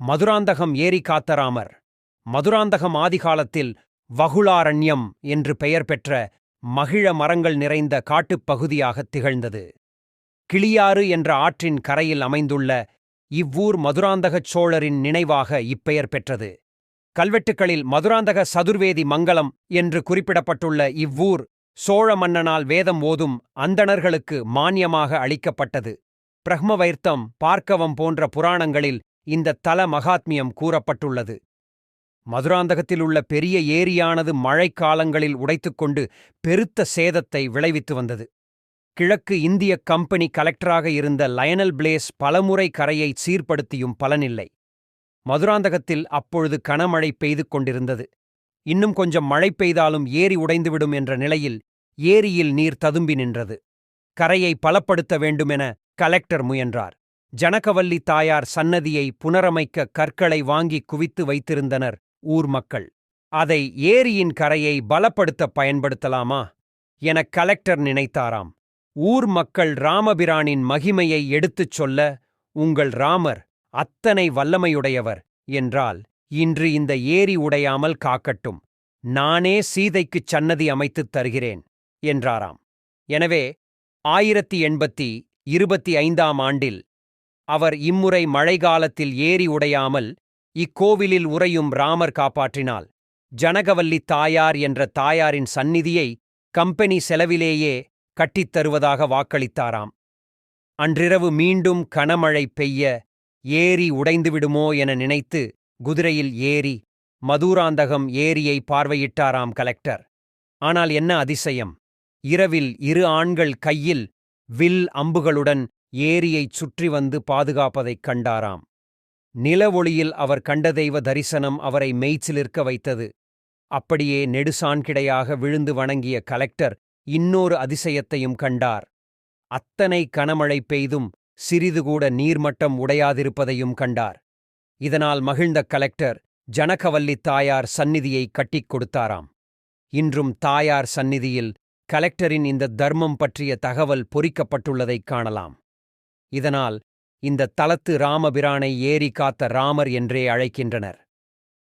மதுராந்தகம் ஏரி காத்தராமர். மதுராந்தகம் ஆதிகாலத்தில் வகுளாரண்யம் என்று பெயர் பெற்ற மகிழ மரங்கள் நிறைந்த காட்டுப் பகுதியாகத் திகழ்ந்தது. கிளியாறு என்ற ஆற்றின் கரையில் அமைந்துள்ள இவ்வூர் மதுராந்தகச் சோழரின் நினைவாக இப்பெயர் பெற்றது. கல்வெட்டுக்களில் மதுராந்தக சதுர்வேதி மங்கலம் என்று குறிப்பிடப்பட்டுள்ள இவ்வூர் சோழ மன்னனால் வேதம் ஓதும் அந்தணர்களுக்கு மானியமாக அளிக்கப்பட்டது. பிரஹ்மவைர்த்தம் பார்க்கவம் போன்ற புராணங்களில் இந்த தல மகாத்மியம் கூறப்பட்டுள்ளது. மதுராந்தகத்தில் உள்ள பெரிய ஏரியானது மழைக்காலங்களில் உடைத்துக்கொண்டு பெருத்த சேதத்தை விளைவித்து வந்தது. கிழக்கு இந்திய கம்பெனி கலெக்டராக இருந்த லயனல் பிளேஸ் பலமுறை கரையை சீர்படுத்தியும் பலனில்லை. மதுராந்தகத்தில் அப்பொழுது கனமழை பெய்து கொண்டிருந்தது. இன்னும் கொஞ்சம் மழை பெய்தாலும் ஏரி உடைந்துவிடும் என்ற நிலையில் ஏரியில் நீர் ததும்பி நின்றது. கரையை பலப்படுத்த வேண்டுமென கலெக்டர் முயன்றார். ஜனகவல்லி தாயார் சன்னதியை புனரமைக்க கற்களை வாங்கி குவித்து வைத்திருந்தனர் ஊர் மக்கள். அதை ஏரியின் கரையை பலப்படுத்த பயன்படுத்தலாமா? என கலெக்டர் நினைத்தாராம். ஊர் மக்கள் ராமபிரானின் மகிமையை எடுத்துச் சொல்ல உங்கள் ராமர் அத்தனை வல்லமையுடையவர் என்றால் இன்று இந்த ஏரி உடையாமல் காக்கட்டும். நானே சீதைக்குச் சன்னதி அமைத்துத் தருகிறேன் என்றாராம். எனவே ஆயிரத்தி எண்பத்தி இருபத்தி ஐந்தாம் ஆண்டில் அவர் இம்முறை மழைகாலத்தில் ஏரி உடையாமல் இக்கோவிலில் உறையும் ராமர் காப்பாற்றினால் ஜனகவல்லி தாயார் என்ற தாயாரின் சந்நிதியை கம்பெனி செலவிலேயே கட்டித்தருவதாக வாக்களித்தாராம். அன்றிரவு மீண்டும் கனமழை பெய்ய ஏரி உடைந்துவிடுமோ என நினைத்து குதிரையில் ஏறி மதுராந்தகம் ஏரியை பார்வையிட்டாராம் கலெக்டர். ஆனால் என்ன அதிசயம். இரவில் இரு ஆண்கள் கையில் வில் அம்புகளுடன் ஏரியைச் சுற்றி வந்து பாதுகாப்பதைக் கண்டாராம். நில ஒளியில் அவர் கண்ட தெய்வ தரிசனம் அவரை மெய்ச்சிலிருக்க வைத்தது. அப்படியே நெடுசான்கிடையாக விழுந்து வணங்கிய கலெக்டர் இன்னொரு அதிசயத்தையும் கண்டார். அத்தனை கனமழை பெய்தும் சிறிதுகூட நீர்மட்டம் உடையாதிருப்பதையும் கண்டார். இதனால் மகிழ்ந்த கலெக்டர் ஜனகவல்லி தாயார் சந்நிதியை கட்டிக் கொடுத்தாராம். இன்றும் தாயார் சந்நிதியில் கலெக்டரின் இந்த தர்மம் பற்றிய தகவல் பொறிக்கப்பட்டுள்ளதைக் காணலாம். இதனால் இந்த தலத்து ராமபிரானை ஏரி காத்த ராமர் என்றே அழைக்கின்றனர்.